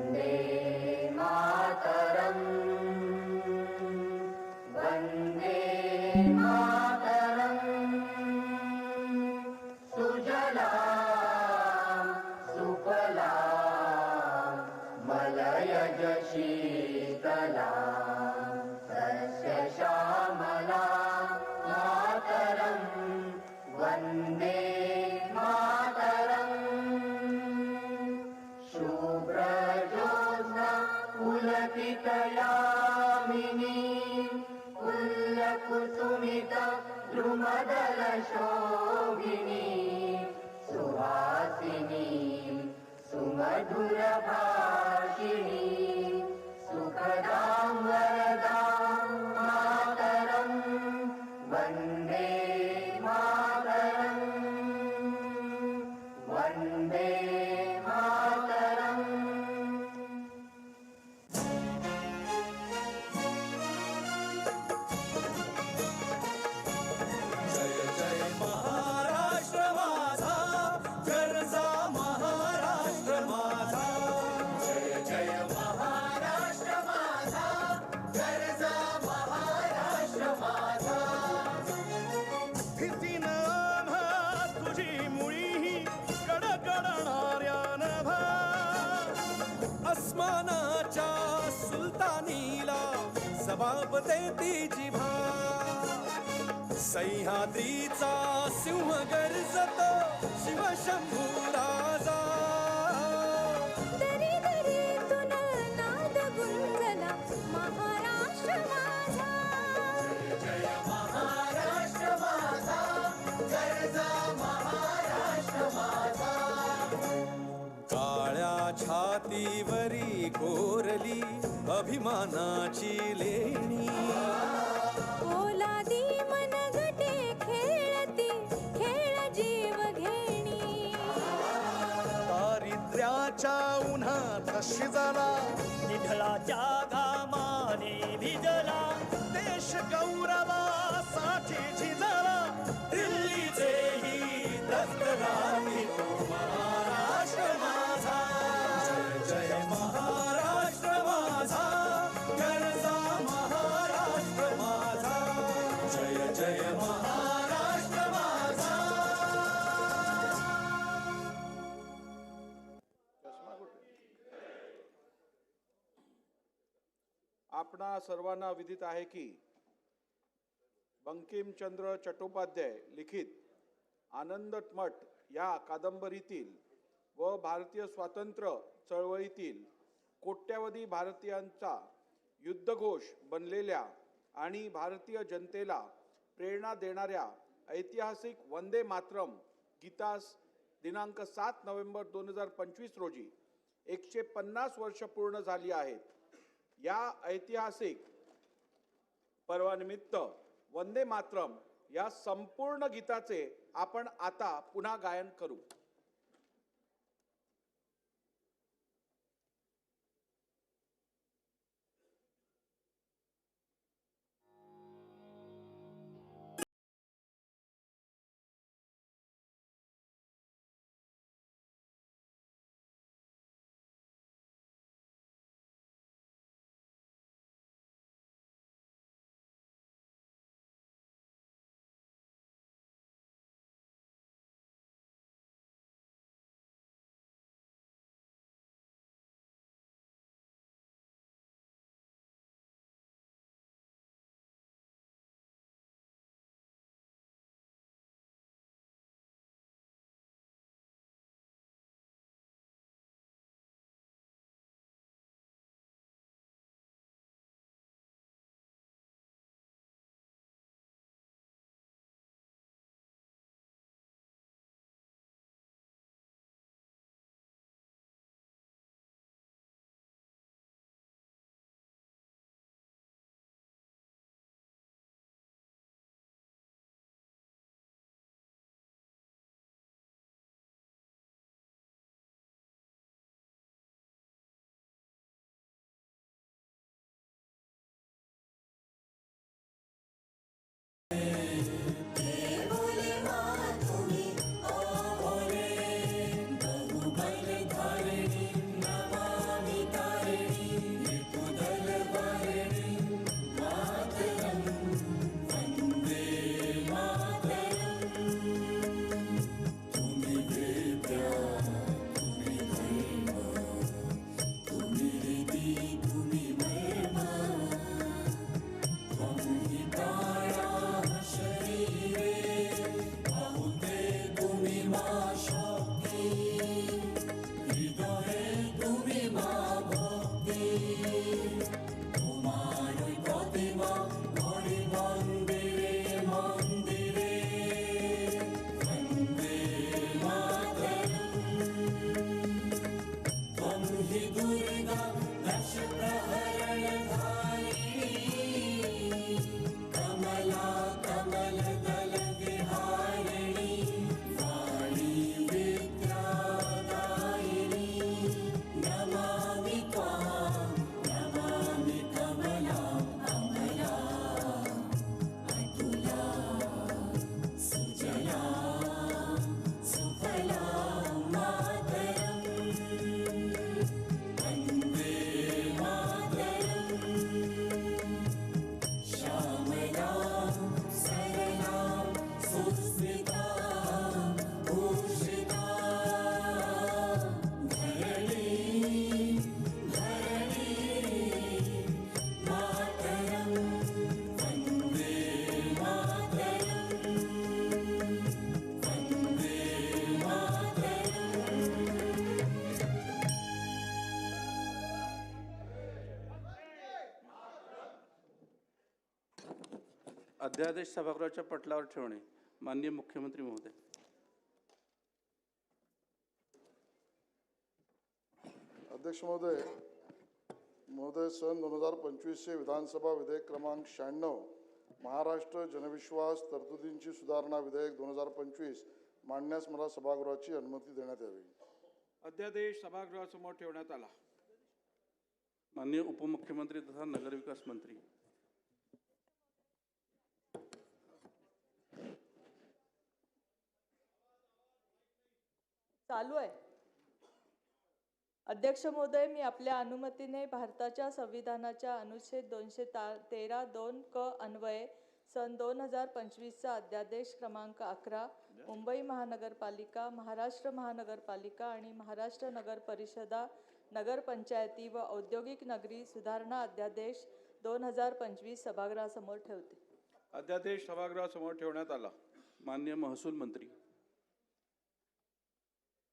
Amen. जबाब देती जिभा. सह्याद्रीचा सिंह गर्जतो. शिवशंभू दारिद्र्याच्या उन्हाचा शिजला निढळाच्या घामाने भिजला. देश गौर सर्वांना विदित आहे की बंकिमचंद्र चट्टोपाध्याय लिखित आनंदमठ या कादंबरीतील व भारतीय स्वातंत्र्य चळवळीतील कोट्यावधी भारतीयांचा युद्धघोष बनलेल्या आणि भारतीय जनतेला प्रेरणा देणाऱ्या ऐतिहासिक वंदे मातरम गीतास दिनांक सात नोव्हेंबर दोन हजार पंचवीस रोजी एकशे पन्नास वर्ष पूर्ण झाली आहेत. या ऐतिहासिक पर्वानिमित्त वंदे मातरम या संपूर्ण गीताचे आपण आता पुन्हा गायन करू. अध्यादेश सभागृहाच्या पटलावर ठेवणे. माननीय मुख्यमंत्री महोदय. अध्यक्ष महोदय महोदय सन दोन हजार पंचवीसचे विधानसभा विधेयक क्रमांक शहाण्णव महाराष्ट्र जनविश्वास तरतुदींची सुधारणा विधेयक दोन हजार पंचवीस मांडण्यास मला सभागृहाची अनुमती देण्यात यावी. अध्यादेश सभागृहासमोर ठेवण्यात आला. माननीय उपमुख्यमंत्री तथा नगरविकास मंत्री. चालू आहे. अध्यक्ष महोदय मी आपल्या अनुमतीने भारताच्या संविधानाच्या अनुच्छेद दोनशे ता तेरा दोन क अन्वये सन दोन हजार पंचवीसचा अध्यादेश क्रमांक अकरा मुंबई महानगरपालिका महाराष्ट्र महानगरपालिका आणि महाराष्ट्र नगर परिषदा नगरपंचायती व औद्योगिक नगरी सुधारणा अध्यादेश दोन हजार पंचवीस सभागृहासमोर ठेवते. अध्यादेश सभागृहासमोर ठेवण्यात आला. मान्य महसूल मंत्री.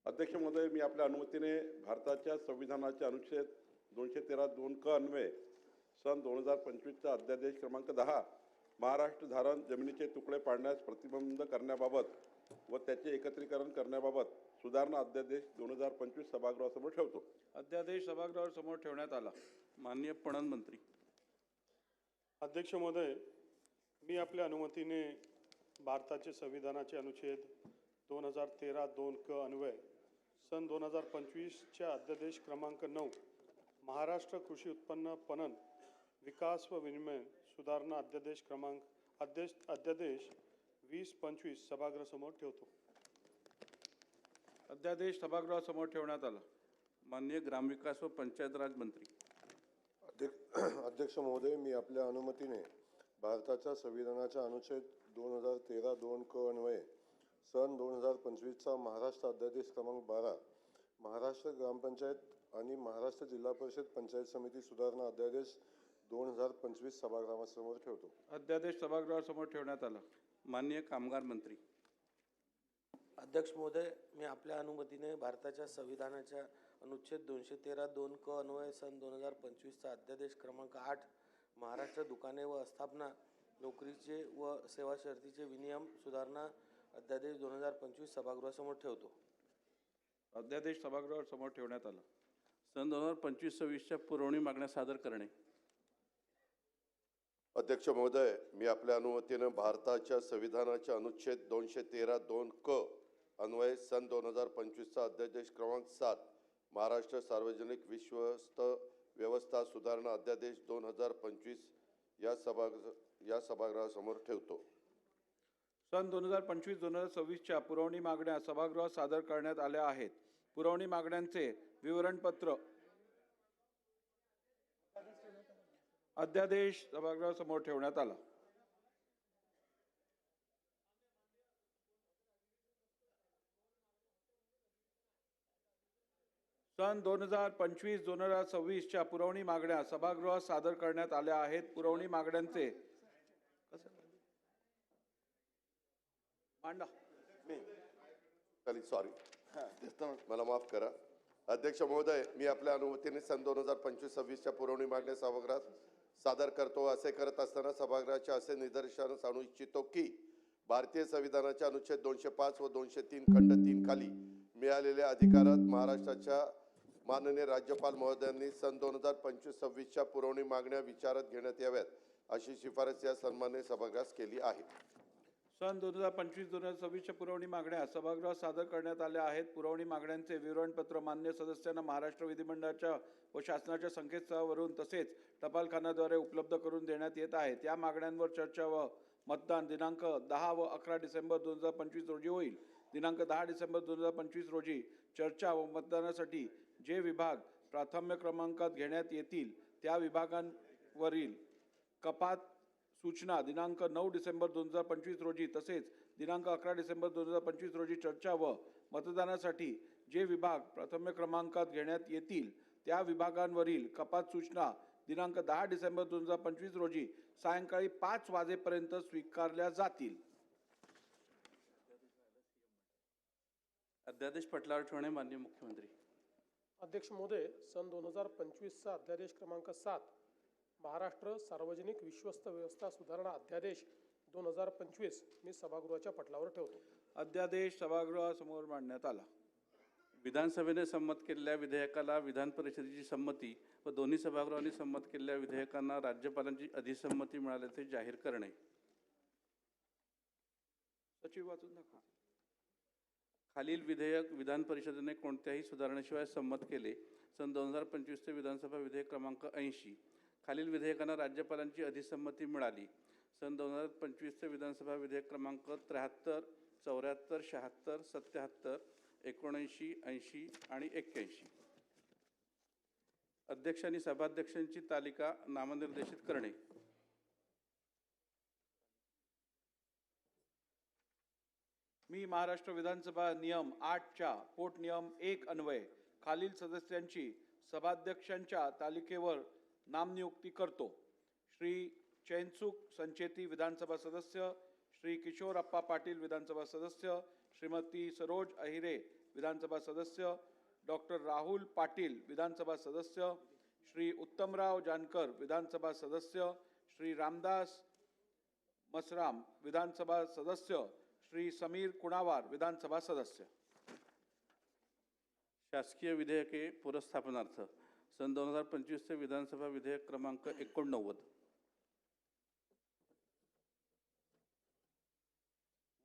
अध्यक्ष महोदय मी आपल्या अनुमतीने भारताच्या संविधानाचे अनुच्छेद दोनशे तेरा दोन क अन्वये सन दोन हजार पंचवीसचा अध्यादेश क्रमांक दहा महाराष्ट्र धारण जमिनीचे तुकडे पाडण्यास प्रतिबंध करण्याबाबत व त्याचे एकत्रीकरण करण्याबाबत सुधारणा अध्यादेश दोन हजार पंचवीस सभागृहासमोर ठेवतो. अध्यादेश सभागृहासमोर ठेवण्यात आला. माननीय पणन मंत्री. अध्यक्ष महोदय मी आपल्या अनुमतीने भारताचे संविधानाचे अनुच्छेद दोन हजार तेरा दोन क अन्वय सन दोन हजार पंचवीसच्या अध्यादेश क्रमांक नऊ महाराष्ट्र कृषी उत्पन्न पणन विकास व विनिमय सुधारणा अध्यादेश क्रमांक अध्यादेश अध्यादेश वीस पंचवीस सभागृहासमोर ठेवतो. अध्यादेश सभागृहासमोर ठेवण्यात आला. माननीय ग्रामविकास व पंचायत राज मंत्री. अध्यक्ष अध्यक्ष महोदय मी आपल्या अनुमतीने भारताच्या संविधानाच्या अनुच्छेद दोन हजार तेरा दोन क अन्वये सन दोन हजार पंचवीसचा महाराष्ट्र अध्यादेश क्रमांक बारा महाराष्ट्र ग्रामपंचायत आणि महाराष्ट्र जिल्हा परिषद पंचायत समिती सुधारणा अध्यादेश दोन हजार पंचवीस सभागृहासमोर ठेवतो. अध्यादेश सभागृहासमोर ठेवण्यात आला. माननीय कामगार मंत्री. अध्यक्ष महोदय मी आपल्या अनुमतीने भारताच्या संविधानाच्या अनुच्छेद दोनशे तेरा दोन क अन्वये सन दोन हजार पंचवीसचा अध्यादेश क्रमांक आठ महाराष्ट्र दुकाने व आस्थापना नोकरीचे व सेवा शर्तीचे विनियम सुधारणा अध्यादेश दोन हजार पंचवीस सभागृहासमोर ठेवतो. अध्यादेश सभागृहासमोर ठेवण्यात आला. सन दोन हजार पंचवीस सव्वीसच्या पुरवणी मागण्या सादर करणे. अध्यक्ष महोदय मी आपल्या अनुमतीने भारताच्या संविधानाच्या अनुच्छेद दोनशे तेरा दोन क अन्वये सन दोन हजार पंचवीसचा अध्यादेश क्रमांक सात महाराष्ट्र सार्वजनिक विश्वस्त व्यवस्था सुधारणा अध्यादेश दोन हजार पंचवीस या सभा या सभागृहासमोर ठेवतो. सन दोन हजार पंचवीस दोन हजार सव्वीसच्या पुरवणी मागण्या सभागृहात सादर करण्यात आल्या आहेत. पुरवणी मागण्यांचे विवरणपत्र. अध्यादेश सभागृहासमोर ठेवण्यात आला. सन दोन हजार पंचवीस दोन हजार सव्वीसच्या पुरवणी मागण्या सभागृहात सादर करण्यात आल्या आहेत. पुरवणी मागण्यांचे मांडा. खाली सॉरी मला माफ करा. अध्यक्ष महोदय मी आपल्या अनुमतीने सन दोन हजार पंचवीस सव्वीसच्या पुरवणी मागण्या सभागृहात सादर करतो. असे करत असताना सभागृहाचे असे निदर्शनास आणू इच्छितो की भारतीय संविधानाच्या अनुच्छेद दोनशे पाच व दोनशे तीन खंड तीन खाली मिळालेल्या अधिकारात महाराष्ट्राच्या माननीय राज्यपाल महोदयांनी सन दोन हजार पंचवीस सव्वीसच्या पुरवणी मागण्या विचारात घेण्यात याव्यात अशी शिफारस या सन्मान्य सभागृहास केली आहे. सन दोन हजार पंचवीस दोन हजार सव्वीसच्या पुरवणी मागण्या सभागृहात सादर करण्यात आल्या आहेत. पुरवणी मागण्यांचे विवरणपत्र मान्य सदस्यांना महाराष्ट्र विधिमंडळाच्या व शासनाच्या संकेतस्थळावरून तसेच टपालखान्याद्वारे उपलब्ध करून देण्यात येत आहेत. या मागण्यांवर चर्चा व मतदान दिनांक दहा व अकरा डिसेंबर दोन हजार पंचवीस रोजी होईल. दिनांक दहा डिसेंबर दोन हजार पंचवीस रोजी चर्चा व मतदानासाठी जे विभाग प्राथम्य क्रमांकात घेण्यात येतील त्या विभागांवरील कपात सूचना दिनांक नऊ डिसेंबर दोन हजार पंचवीस रोजी तसेच दिनांक अकरा डिसेंबर दोन हजार पंचवीस रोजी चर्चा व मतदानासाठी जे विभाग प्रथम क्रमांकात घेण्यात येतील त्या विभागांवरील कपात सूचना दिनांक दहा डिसेंबर दोन हजार पंचवीस रोजी सायंकाळी पाच वाजेपर्यंत स्वीकारल्या जातील. अध्यादेश पटलावर ठेवणे माननीय मुख्यमंत्री. अध्यक्ष महोदय सन दोन हजार पंचवीसचा अध्यादेश क्रमांक सात महाराष्ट्र सार्वजनिक विश्वस्त व्यवस्था सुधारणा अध्यादेश दोन हजार पंचवीस मी सभागृहाच्या पटलावर ठेवतो. अध्यादेश सभागृहासमोर मांडण्यात आला. विधानसभेने संमत केलेल्या विधेयकाला विधान परिषदेची संमती व दोन्ही सभागृहांनी संमत केलेल्या विधेयकांना राज्यपालांची अधिसंमती मिळाल्याचे जाहीर करणे. सचिव वाचून दाखवा. खालील विधेयक विधान परिषदेने कोणत्याही सुधारणेशिवाय संमत केले. सन दोन हजार पंचवीसचे विधानसभा विधेयक क्रमांक ऐंशी. खालील विधेयकांना राज्यपालांची अधिसंमती मिळाली. सन दोन हजार पंचवीसचे विधानसभा विधेयक क्रमांक त्र्याहत्तर चौऱ्याहत्तर शहात्तर सत्याहत्तर एकोणऐंशी ऐंशी आणि एक्क्याऐंशी. अध्यक्ष आणि सभाध्यक्षांची तालिका नामनिर्देशित करणे. मी महाराष्ट्र विधानसभा नियम आठच्या पोटनियम एक अन्वये खालील सदस्यांची सभाध्यक्षांच्या तालिकेवर नामनियुक्ती करतो. श्री चैनसुख संचेती विधानसभा सदस्य श्री किशोरप्पा पाटील विधानसभा सदस्य श्रीमती सरोज अहिरे विधानसभा सदस्य डॉक्टर राहुल पाटील विधानसभा सदस्य श्री उत्तमराव जानकर विधानसभा सदस्य श्री रामदास मसराम विधानसभा सदस्य श्री समीर कुणावार विधानसभा सदस्य. शासकीय विधेयके पुरस्थापनार्थ. सन दोन हजार पंचवीसचे विधानसभा विधेयक क्रमांक एकोणनव्वद.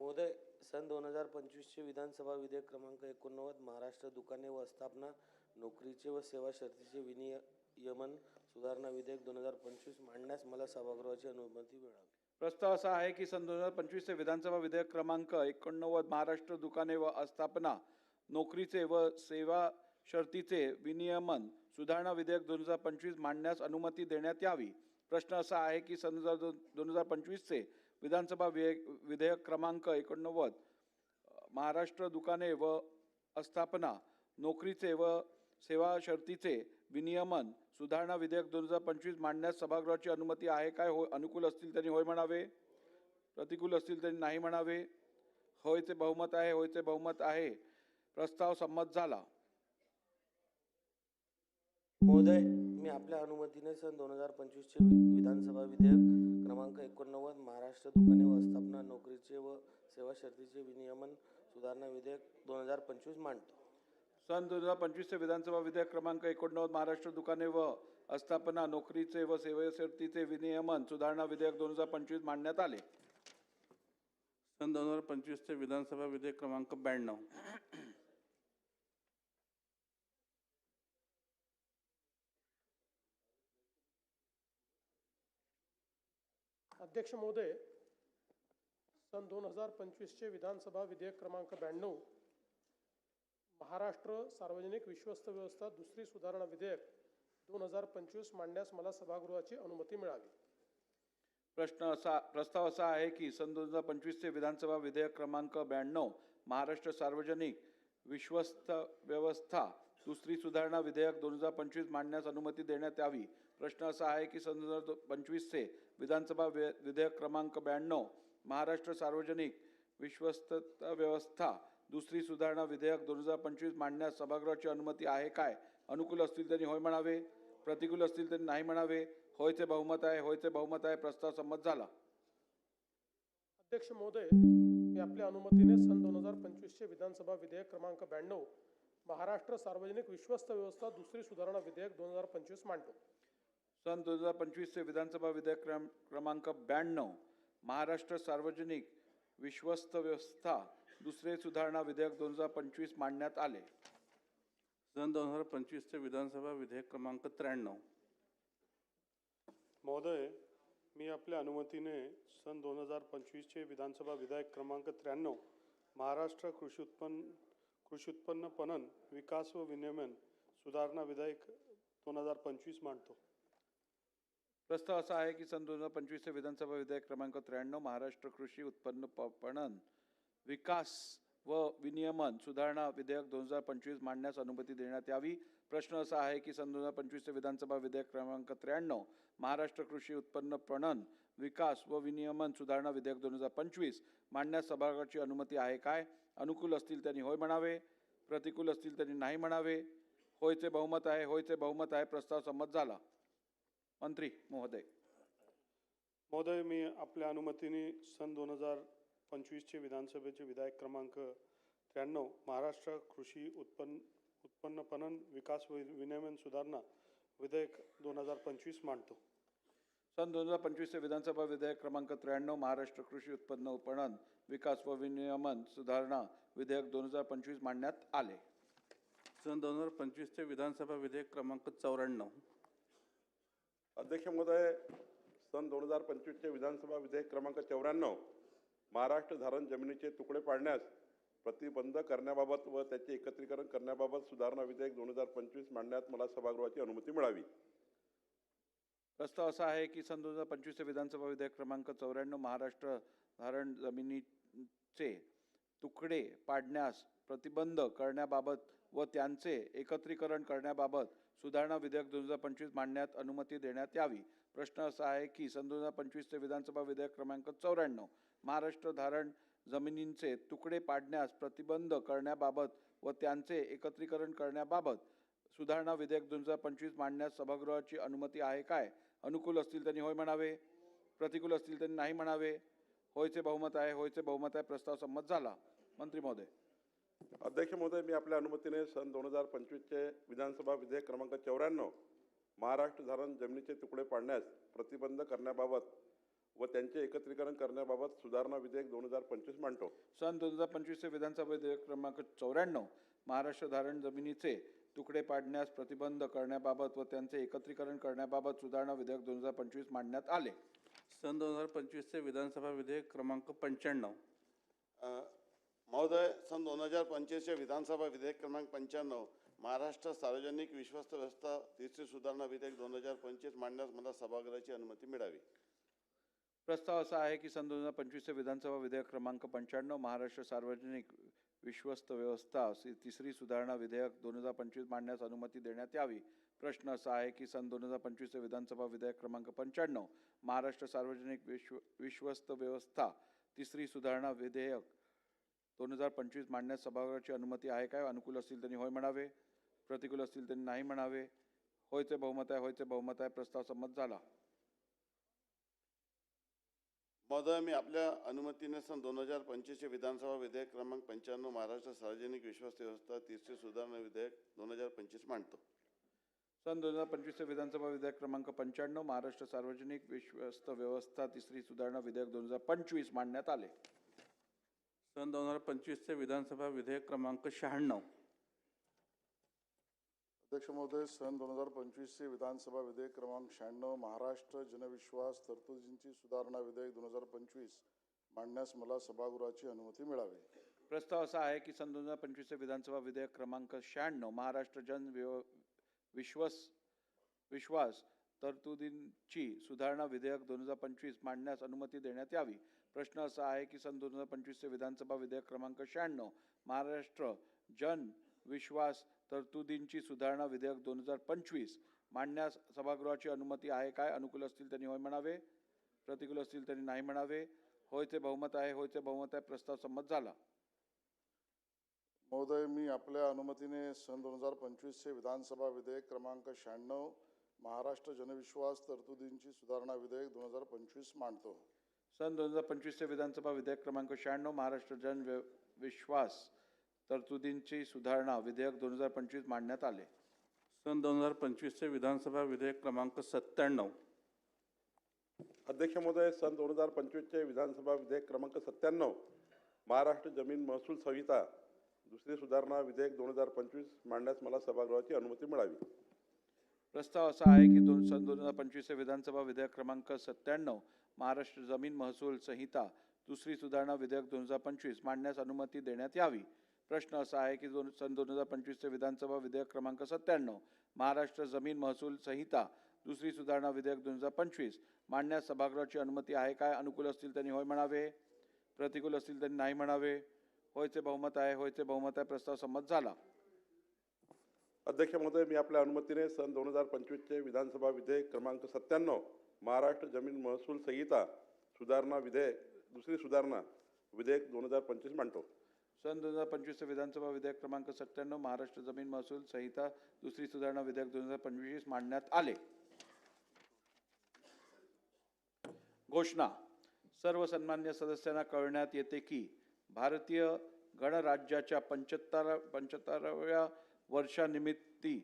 महोदय सन दोन हजार पंचवीसचे विधानसभा विधेयक क्रमांक एकोणनव्वद महाराष्ट्र दुकाने व स्थापना नोकरीचे व सेवा शर्तीचे विनियमन सुधारणा विधेयक दोन हजार पंचवीस मांडण्यास मला सभागृहाची अनुमती मिळावी. प्रस्ताव असा आहे की सन दोन हजार पंचवीसचे विधानसभा विधेयक क्रमांक एकोणनव्वद महाराष्ट्र दुकाने व आस्थापना नोकरीचे व सेवा शर्तीचे विनियमन सुधारणा विधेयक दोन हजार पंचवीस मांडण्यास अनुमती देण्यात यावी. प्रश्न असा आहे की सन दोन हजार दोन हजार पंचवीसचे विधानसभा विधेयक विधेयक क्रमांक एकोणनव्वद महाराष्ट्र दुकाने व अस्थापना नोकरीचे व सेवा शर्तीचे विनियमन सुधारणा विधेयक दोन हजार पंचवीस मांडण्यास सभागृहाची अनुमती आहे काय? हो अनुकूल असतील त्यांनी होय म्हणावे? प्रतिकूल असतील त्यांनी नाही म्हणावे? होयचे बहुमत आहे होयचे बहुमत आहे. प्रस्ताव संमत झाला. आपल्या अनुमतीने सन दोन हजार पंचवीसचे विधानसभा विधेयक क्रमांक एकोणनव्वद महाराष्ट्र दुकाने व स्थापना नोकरीचे व सेवा शर्तीचे विनियमन सुधारणा विधेयक दोन हजार पंचवीस मांडतो. सन दोन हजार पंचवीसचे विधानसभा विधेयक क्रमांक एकोणनव्वद महाराष्ट्र दुकाने व आस्थापना नोकरीचे व सेवेशर्तीचे विनियमन सुधारणा विधेयक दोन हजार पंचवीस मांडण्यात आले. सन दोन हजार पंचवीसचे विधानसभा विधेयक क्रमांक ब्याण्णव. अध्यक्ष महोदय सन दोन हजार पंचवीसचे विधानसभा विधेयक क्रमांक ब्याण्णव महाराष्ट्र सार्वजनिक विश्वस्त व्यवस्था दुसरी सुधारणा विधेयक दोन हजार पंचवीस मांडण्यास मला सभागृहाची अनुमती मिळावी. प्रश्न असा प्रस्ताव असा आहे की सन दोन हजार पंचवीसचे विधानसभा विधेयक क्रमांक ब्याण्णव महाराष्ट्र सार्वजनिक विश्वस्त व्यवस्था दुसरी सुधारणा विधेयक दोन हजार पंचवीस मांडण्यास अनुमती देण्यात यावी. प्रश्न असा आहे की सन दोन हजार पंचवीसचे विधानसभा विधेयक क्रमांक ब्याण्णव महाराष्ट्र सार्वजनिक विश्वस्तता व्यवस्था दुसरी सुधारणा विधेयक दोन हजार पंचवीस मांडण्यास सभागृहाची अनुमती आहे काय? अनुकूल असतील त्यांनी होय म्हणावे. प्रतिकूल असतील त्यांनी नाही म्हणावे. होयचे बहुमत आहे होयचे बहुमत आहे प्रस्ताव संमत झाला. अध्यक्ष महोदय मी आपल्या अनुमतीने सन दोन हजार पंचवीसचे विधानसभा विधेयक क्रमांक ब्याण्णव महाराष्ट्र सार्वजनिक विश्वस्त व्यवस्था दुसरी सुधारणा विधेयक दोन हजार पंचवीस मांडतो. सन दोन हजार पंचवीसचे विधानसभा विधेयक क्रम क्रमांक ब्याण्णव महाराष्ट्र सार्वजनिक विश्वस्त व्यवस्था दुसरे सुधारणा विधेयक दोन हजार पंचवीस मांडण्यात आले. सन दोन हजार पंचवीसचे विधानसभा विधेयक क्रमांक त्र्याण्णव. महोदय मी आपल्या अनुमतीने सन दोन हजार पंचवीसचे विधानसभा विधेयक क्रमांक त्र्याण्णव महाराष्ट्र कृषी उत्पन्न कृषी उत्पन्न पणन विकास व विनियमन सुधारणा विधेयक दोन हजार पंचवीस मांडतो. प्रस्ताव असा आहे की सन दोन हजार पंचवीसचे विधानसभा विधेयक क्रमांक त्र्याण्णव महाराष्ट्र कृषी उत्पन्न प- पणन विकास व विनियमन सुधारणा विधेयक दोन हजार पंचवीस मांडण्यास अनुमती देण्यात यावी. प्रश्न असा आहे की सन दोन हजार पंचवीसचे विधानसभा विधेयक क्रमांक त्र्याण्णव महाराष्ट्र कृषी उत्पन्न पणन विकास व विनियमन सुधारणा विधेयक दोन हजार पंचवीस मांडण्यास सभागृहाची अनुमती आहे काय? अनुकूल असतील त्यांनी होय म्हणावे. प्रतिकूल असतील त्यांनी नाही म्हणावे. होयचे बहुमत आहे होयचे बहुमत आहे प्रस्ताव संमत झाला. मंत्री महोदय. महोदय मी आपल्या अनुमतीने सन दोन हजार पंचवीसचे विधानसभेचे विधायक क्रमांक त्र्याण्णव महाराष्ट्र कृषी उत्पन्न उत्पन्न पणन विकास व विनियमन सुधारणा विधेयक दोन हजार पंचवीस मांडतो. सन दोन हजार पंचवीसचे विधानसभा विधेयक क्रमांक त्र्याण्णव महाराष्ट्र कृषी उत्पन्न पणन विकास व विनियमन सुधारणा विधेयक दोन हजार पंचवीस मांडण्यात आले. सन दोन हजार पंचवीसचे विधानसभा विधेयक क्रमांक चौऱ्याण्णव. अध्यक्ष महोदय सन दोन हजार पंचवीसचे विधानसभा विधेयक क्रमांक चौऱ्याण्णव महाराष्ट्र धारण जमिनीचे तुकडे पाडण्यास प्रतिबंध करण्याबाबत व त्याचे एकत्रीकरण करण्याबाबत सुधारणा विधेयक दोन हजार पंचवीस मांडण्यात मला सभागृहाची अनुमती मिळावी. प्रस्ताव असा आहे की सन दोन हजार पंचवीसचे विधानसभा विधेयक क्रमांक चौऱ्याण्णव महाराष्ट्र धारण जमिनीचे तुकडे पाडण्यास प्रतिबंध करण्याबाबत व त्यांचे एकत्रीकरण करण्याबाबत सुधारणा विधेयक दोन हजार पंचवीस मांडण्यात अनुमती देण्यात यावी. प्रश्न असा आहे की सन दोन हजार पंचवीसचे विधानसभा विधेयक क्रमांक चौऱ्याण्णव महाराष्ट्र धारण जमिनींचे तुकडे पाडण्यास प्रतिबंध करण्याबाबत व त्यांचे एकत्रीकरण करण्याबाबत सुधारणा विधेयक दोन हजार पंचवीस मांडण्यास सभागृहाची अनुमती आहे काय? अनुकूल असतील त्यांनी होय म्हणावे. प्रतिकूल असतील त्यांनी नाही म्हणावे. होयचे बहुमत आहे होयचे बहुमत आहे प्रस्ताव संमत झाला. मंत्री महोदय. अध्यक्ष महोदय मी आपल्या अनुमतीने सन दोन हजार पंचवीसचे विधानसभा विधेयक क्रमांक चौऱ्याण्णव महाराष्ट्र धारण जमिनीचे तुकडे पाडण्यास प्रतिबंध करण्याबाबत व त्यांचे एकत्रीकरण करण्याबाबत सुधारणा विधेयक दोन हजार पंचवीस मांडतो. सन दोन हजार पंचवीसचे विधानसभा विधेयक क्रमांक चौऱ्याण्णव महाराष्ट्र धारण जमिनीचे तुकडे पाडण्यास प्रतिबंध करण्याबाबत व त्यांचे एकत्रीकरण करण्याबाबत सुधारणा विधेयक दोन हजार पंचवीस मांडण्यात आले. सन दोन हजार पंचवीसचे विधानसभा विधेयक क्रमांक पंच्याण्णव. अ, महोदय सन दोन हजार पंचवीसच्या विधानसभा विधेयक क्रमांक पंच्याण्णव महाराष्ट्र सार्वजनिक विश्वस्त व्यवस्था तिसरी सुधारणा विधेयक दोन हजार पंचवीस मांडण्यास मला सभागृहाची अनुमती मिळावी. प्रस्ताव असा आहे की सन दोन हजार पंचवीसचे विधानसभा विधेयक क्रमांक पंच्याण्णव महाराष्ट्र सार्वजनिक विश्वस्त व्यवस्था तिसरी सुधारणा विधेयक दोन हजार पंचवीस मांडण्यास अनुमती देण्यात यावी. प्रश्न असा आहे की सन दोन हजार पंचवीसचे विधानसभा विधेयक क्रमांक पंच्याण्णव महाराष्ट्र सार्वजनिक विश्व विश्वस्त व्यवस्था तिसरी सुधारणा विधेयक दोन हजार पंचवीस मांडण्यास सभागृहाची अनुमती आहे काय? अनुकूल असतील त्यांनी होय म्हणावे. प्रतिकूल असतील त्यांनी नाही म्हणावे. होयचे बहुमत आहे होयचे बहुमत आहे प्रस्ताव संमत झाला. महोदय मी आपल्या अनुमतीने सन दोन हजार पंचवीसचे विधानसभा विधेयक क्रमांक पंच्याण्णव महाराष्ट्र सार्वजनिक विश्वस्त व्यवस्था तिसरी सुधारणा विधेयक दोन हजार पंचवीस मांडतो. सन दोन हजार पंचवीसचे विधानसभा विधेयक क्रमांक पंच्याण्णव महाराष्ट्र सार्वजनिक विश्वस्त व्यवस्था तिसरी सुधारणा विधेयक दोन हजार पंचवीस मांडण्यात आले. सन दोन हजार पंचवीसचे विधानसभा विधेयक क्रमांक शहाण्णव. अध्यक्ष महोदय सन दोन हजार पंचवीसचे विधानसभा विधेयक क्रमांक शहाण्णव महाराष्ट्र जनविश्वास तरतुदींची सुधारणा विधेयक दोन हजार पंचवीस मांडण्यास मला सभागृहाची अनुमती मिळावी. प्रस्ताव असा आहे की सन दोन हजार पंचवीसचे विधानसभा विधेयक क्रमांक शहाण्णव महाराष्ट्र जन विश्वस विश्वास तरतुदींची सुधारणा विधेयक दोन हजार पंचवीस मांडण्यास अनुमती देण्यात यावी. प्रश्न असा आहे की सन दोन हजार पंचवीसचे विधानसभा विधेयक क्रमांक शहाण्णव महाराष्ट्र जन विश्वास तरतुदींची सुधारणा विधेयक दोन हजार पंचवीस मांडण्यास सभागृहाची अनुमती आहे काय? अनुकूल असतील त्यांनी होय म्हणावे? प्रतिकूल असतील त्यांनी नाही म्हणावे? होयचे बहुमत आहे होयचे बहुमत आहे प्रस्ताव संमत झाला. महोदय मी आपल्या अनुमतीने सन दोन हजार पंचवीसचे विधानसभा विधेयक क्रमांक शहाण्णव महाराष्ट्र जनविश्वास तरतुदींची सुधारणा विधेयक दोन हजार पंचवीस मांडतो. सन दोन हजार पंचवीसचे विधानसभा विधेयक क्रमांक शहाण्णव महाराष्ट्र जन व्य- विश्वास तरतुदींची सुधारणा विधेयक दोन हजार पंचवीस मांडण्यात आले. सन दोन हजार पंचवीसचे विधानसभा विधेयक क्रमांक सत्त्याण्णव. अध्यक्ष महोदय सन दोन हजार पंचवीसचे विधानसभा विधेयक क्रमांक सत्त्याण्णव महाराष्ट्र जमीन महसूल संहिता दुसरी सुधारणा विधेयक दोन हजार पंचवीस मांडण्यास मला सभागृहाची अनुमती मिळावी. प्रस्ताव असा आहे की दोन सन दोन हजार पंचवीसचे विधानसभा विधेयक क्रमांक सत्त्याण्णव महाराष्ट्र जमीन महसूल संहिता दुसरी सुधारणा विधेयक दोन हजार पंचवीस मांडण्यास अनुमती देण्यात यावी. प्रश्न असा आहे की दोन सन दोन हजार पंचवीसचे विधानसभा विधेयक क्रमांक सत्त्याण्णव महाराष्ट्र जमीन महसूल संहिता दुसरी सुधारणा विधेयक दोन हजार पंचवीस मांडण्यास सभागृहाची अनुमती आहे काय? अनुकूल असतील त्यांनी होय म्हणावे. प्रतिकूल असतील त्यांनी नाही म्हणावे. होयचे बहुमत आहे होयचे बहुमत आहे प्रस्ताव संमत झाला. अध्यक्ष महोदय मी आपल्या अनुमतीने सन दोन हजार पंचवीसचे विधानसभा विधेयक क्रमांक सत्त्याण्णव महाराष्ट्र जमीन महसूल संहिता सुधारणा विधेयक दुसरी सुधारणा विधेयक दोन हजार पंचवीस मांडतो. सन दोन हजार पंचवीसचे विधानसभा विधेयक क्रमांक सत्त्याण्णव महाराष्ट्र जमीन महसूल संहिता दुसरी सुधारणा विधेयक दोन हजार पंचवीस मांडण्यात आले. घोषणा. सर्व सन्मान्य सदस्यांना कळण्यात येते की भारतीय गणराज्याच्या पंच्याहत्तर पंच्याहत्तराव्या वर्षानिमित्ती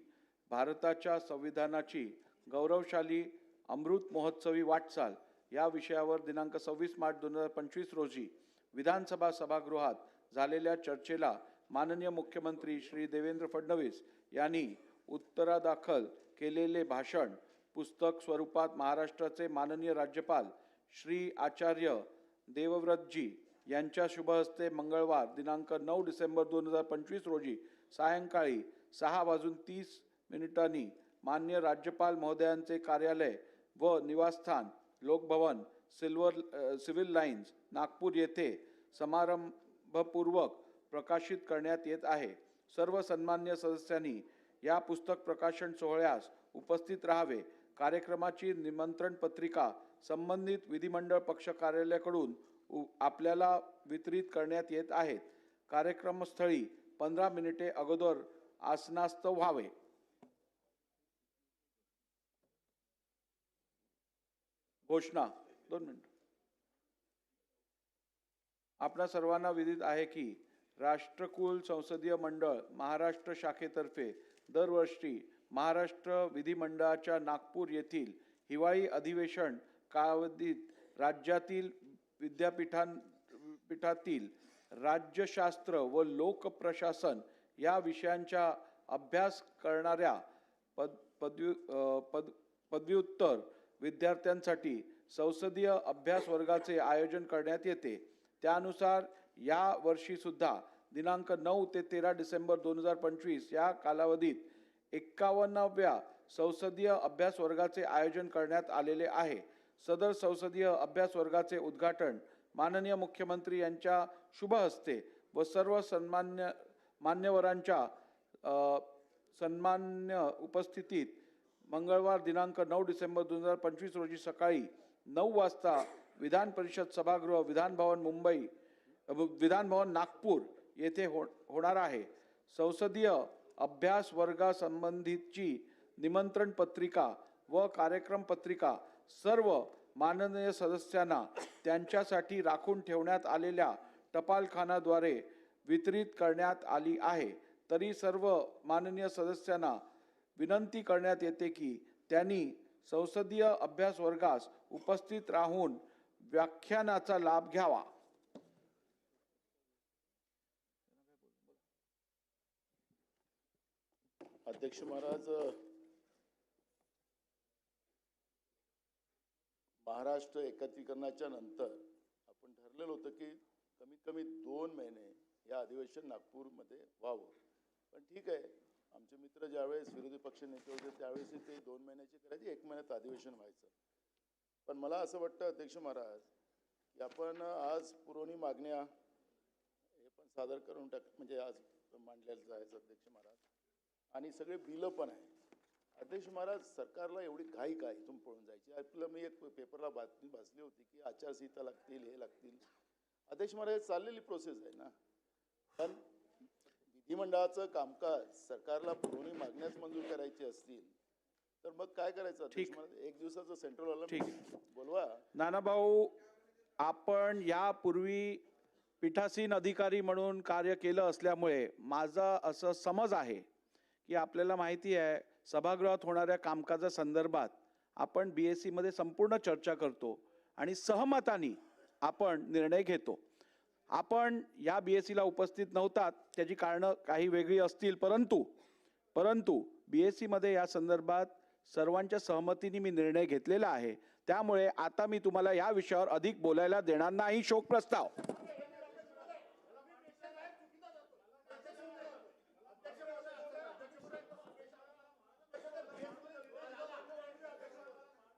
भारताच्या संविधानाची गौरवशाली अमृत महोत्सवी वाटचाल या विषयावर दिनांक सव्वीस मार्च दोन हजार पंचवीस रोजी विधानसभा सभागृहात झालेल्या चर्चेला माननीय मुख्यमंत्री श्री देवेंद्र फडणवीस यांनी उत्तरादाखल केलेले भाषण पुस्तक स्वरूपात महाराष्ट्राचे माननीय राज्यपाल श्री आचार्य देवव्रतजी यांच्या शुभहस्ते मंगळवार दिनांक नऊ डिसेंबर दोन हजार पंचवीस रोजी सायंकाळी सहा वाजून तीस मिनिटांनी मान्य राज्यपाल महोदयांचे कार्यालय व निवासस्थान Lokbhavan silver civil lines Nagpur येथे समारंभपूर्वक प्रकाशित करण्यात येत आहे. सर्व सन्मान्य सदस्यांनी या पुस्तक प्रकाशन सोहळ्यास उपस्थित राहावे. कार्यक्रमाची निमंत्रण पत्रिका संबंधित विधिमंडळ पक्ष कार्यालयाकडून उ- आपल्याला वितरित करण्यात येत आहेत. कार्यक्रमस्थळी पंधरा मिनिटे अगोदर आसनास्त व्हावे. घोषणा दोन मिनिट. आपणा सर्वांना विदित आहे की राष्ट्रकुल संसदीय मंडळ महाराष्ट्र शाखेतर्फे दरवर्षी महाराष्ट्र विधिमंडळाच्या नागपूर येथील हिवाळी अधिवेशन कालावधीत राज्यातील विद्यापीठां पीठातील राज्यशास्त्र व लोकप्रशासन या विषयांचा अभ्यास करणाऱ्या पद पदवी पद पदव्युत्तर विद्यार्थ्यांसाठी संसदीय अभ्यास वर्गाचे आयोजन करण्यात येते. त्यानुसार या वर्षीसुद्धा दिनांक नऊ ते तेरा डिसेंबर दोन हजार पंचवीस या कालावधीत एक्कावन्नाव्या संसदीय अभ्यास वर्गाचे आयोजन करण्यात आलेले आहे. सदर संसदीय अभ्यास वर्गाचे उद्घाटन माननीय मुख्यमंत्री यांच्या शुभ हस्ते व सर्व सन्मान्य मान्यवरांच्या सन्मान्य उपस्थितीत मंगळवार दिनांक नऊ डिसेंबर दोन हजार पंचवीस रोजी सकाळी नऊ वाजता विधान परिषद सभागृह विधानभवन मुंबई विधानभवन नागपूर येथे हो होणार आहे. संसदीय अभ्यास वर्गासंबंधीची निमंत्रण पत्रिका व कार्यक्रम पत्रिका सर्व माननीय सदस्यांना त्यांच्यासाठी राखून ठेवण्यात आलेल्या टपालखानाद्वारे वितरित करण्यात आली आहे. तरी सर्व माननीय सदस्यांना विनंती करण्यात येते की त्यांनी संसदीय अभ्यास वर्गास उपस्थित राहून व्याख्यानाचा लाभ घ्यावा. अध्यक्ष महाराज महाराष्ट्र एकत्रीकरणाच्या नंतर आपण ठरलेलं होतं की कमीत कमी दोन महिने या अधिवेशन नागपूरमध्ये व्हावं. पण ठीक आहे आमचे मित्र ज्यावेळेस विरोधी पक्ष नेते होते त्यावेळेस ते दोन महिन्याचे करायचे एक महिन्यात अधिवेशन व्हायचं. पण मला असं वाटतं अध्यक्ष महाराज की आपण आज पुरवणी मागण्या हे पण सादर करून टाक म्हणजे आज मांडलेलं जायचं अध्यक्ष महाराज. आणि सगळे बिलं पण आहे अध्यक्ष महाराज सरकारला एवढी घाई काय इथून पळून जायची? आपलं मी एक पेपरला बातमी भासली होती की आचारसंहिता लागतील हे लागतील. अध्यक्ष महाराज चाललेली प्रोसेस आहे ना? विधिमंडळाचं कामकाज सरकारला पुरवणी मागण्याच मंजूर करायची असतील तर मग काय करायचं? महाराज एक दिवसाचं सेंट्रल ठीक. बोलवा. नानाभाऊ आपण यापूर्वी पीठासीन अधिकारी म्हणून कार्य केलं असल्यामुळे माझा असं समज आहे की आपल्याला माहिती आहे सभागृहात होणाऱ्या कामकाजासंदर्भात आपण बी एस सीमध्ये संपूर्ण चर्चा करतो आणि सहमतानी आपण निर्णय घेतो. आपण या बी एस सीला उपस्थित नव्हतात त्याची कारणं काही वेगळी असतील परंतु परंतु बी एस सीमध्ये या संदर्भात सर्वांच्या सहमतीने मी निर्णय घेतलेला आहे. त्यामुळे आता मी तुम्हाला या विषयावर अधिक बोलायला देणार नाही शोक प्रस्ताव.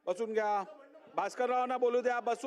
बसून घ्या. भास्कररावांना बोलू द्या बसून